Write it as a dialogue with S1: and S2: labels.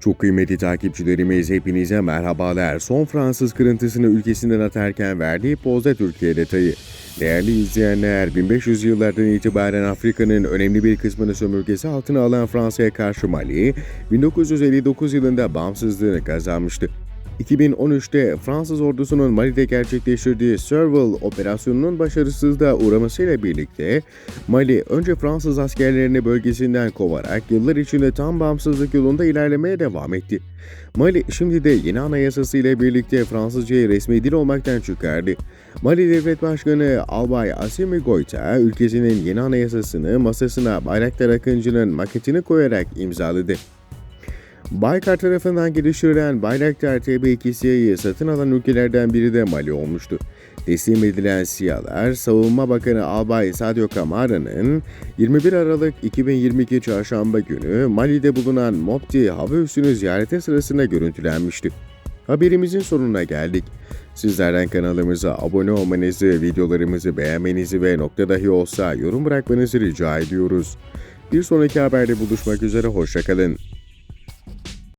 S1: Çok kıymetli takipçilerimiz hepinize merhabalar. Son Fransız kırıntısını ülkesinden atarken verdiği pozda Türkiye detayı. Değerli izleyenler, 1500 yıllardan itibaren Afrika'nın önemli bir kısmını sömürgesi altına alan Fransa'ya karşı Mali, 1959 yılında bağımsızlığını kazanmıştı. 2013'te Fransız ordusunun Mali'de gerçekleştirdiği Serval operasyonunun başarısızlığa uğramasıyla birlikte Mali önce Fransız askerlerini bölgesinden kovarak yıllar içinde tam bağımsızlık yolunda ilerlemeye devam etti. Mali şimdi de yeni anayasası ile birlikte Fransızcayı resmi dil olmaktan çıkardı. Mali Devlet Başkanı Albay Assimi Goïta ülkesinin yeni anayasasını masasına Bayraktar Akıncı'nın maketini koyarak imzaladı. Baykar tarafından geliştirilen Bayraktar TB2 SİHA'yı satın alan ülkelerden biri de Mali olmuştu. Teslim edilen SİHA'lar, Savunma Bakanı Albay Sadio Kamara'nın 21 Aralık 2022 Çarşamba günü Mali'de bulunan Mopti hava üssünü ziyareti sırasında görüntülenmişti. Haberimizin sonuna geldik. Sizlerden kanalımıza abone olmanızı, videolarımızı beğenmenizi ve nokta dahi olsa yorum bırakmanızı rica ediyoruz. Bir sonraki haberde buluşmak üzere, hoşçakalın.